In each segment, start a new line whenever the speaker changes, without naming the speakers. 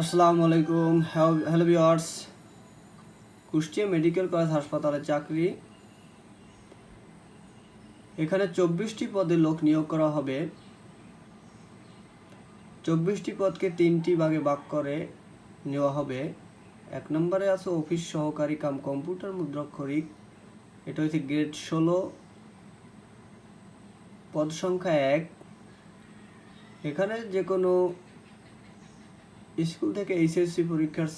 আসসালামু আলাইকুম hello viewers Kushtia medical college হাসপাতালে চাকরি। এখানে চব্বিশটি পদে লোক নিয়োগ করা হবে। চব্বিশটি পদকে তিনটি ভাগে ভাগ করে নেওয়া হবে। এক নম্বরে আছে অফিস সহকারী কাম কম্পিউটার মুদ্রাক্ষরিক এটা হচ্ছে গ্রেড ষোলো। পদ সংখ্যা এক। এখানে যে কোনো স্কুল থেকে এইচএসসি পরীক্ষার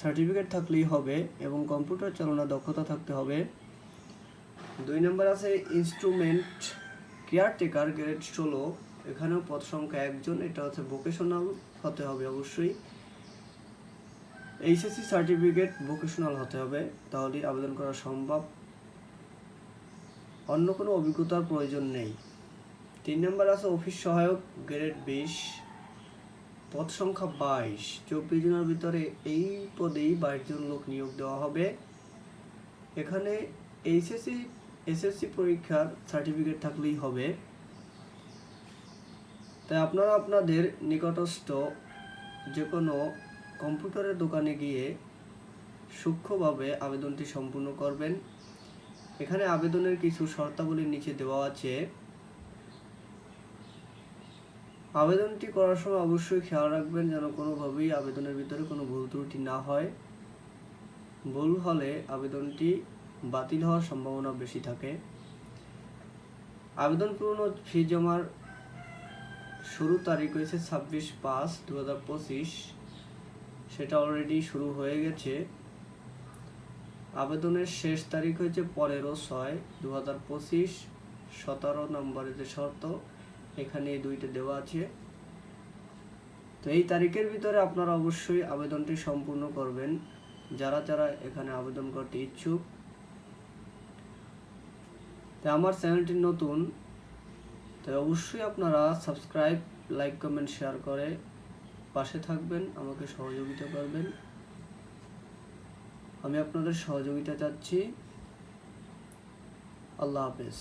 সার্টিফিকেট থাকলেই হবে এবং কম্পিউটার চালানো দক্ষতা থাকতে হবে। দুই নম্বর আছে ইনস্ট্রুমেন্ট কেয়ারটেকার গ্রেড ষোলো। এখানেও পদ সংখ্যা একজন, এটা হচ্ছে ভোকেশনাল হতে হবে অবশ্যই। এইচএসসি সার্টিফিকেট ভোকেশনাল হতে হবে, তাহলেই আবেদন করা সম্ভব। অন্য কোনো অভিজ্ঞতার প্রয়োজন নেই। তিন নম্বর আছে অফিস সহায়ক গ্রেড বিশ। পদ সংখ্যা বাইশ। চব্বিশ জনের ভিতরে এই পদেই বাইশ জন লোক নিয়োগ দেওয়া হবে। এখানে এইচএসসি, এসএসসি পরীক্ষার সার্টিফিকেট থাকলেই হবে। তাই আপনারা আপনাদের নিকটস্থ যে কোনো কম্পিউটারের দোকানে গিয়ে সূক্ষ্মভাবে আবেদনটি সম্পূর্ণ করবেন। এখানে আবেদনের কিছু শর্তাবলীর নিচে দেওয়া আছে। আবেদনটি করার সময় অবশ্যই খেয়াল রাখবেন যেন কোনোভাবেই আবেদনের ভিতরে কোনো ভুল ত্রুটি না হয়। ভুল হলে আবেদনটি বাতিল হওয়ার সম্ভাবনা বেশি থাকে। আবেদন পূর্ণ ফি জমার শুরু তারিখ হয়েছে ছাব্বিশ পাঁচ দু হাজার পঁচিশ। সেটা অলরেডি শুরু হয়ে গেছে। আবেদনের শেষ তারিখ হয়েছে পনেরো ছয় দু হাজার পঁচিশ, সতেরো নম্বরের যে শর্ত এখানে দুইটা দেওয়া আছে। তো এই তারিখের ভিতরে আপনারা অবশ্যই আবেদনটি সম্পূর্ণ করবেন। যারা যারা এখানে আবেদন করতে ইচ্ছুক। তো আমার চ্যানেলটি নতুন তো অবশ্যই আপনারা সাবস্ক্রাইব, লাইক, কমেন্ট, শেয়ার করে পাশে থাকবেন, আমাকে সহযোগিতা করবেন। আমি আপনাদের সহযোগিতা চাচ্ছি। আল্লাহ হাফেজ।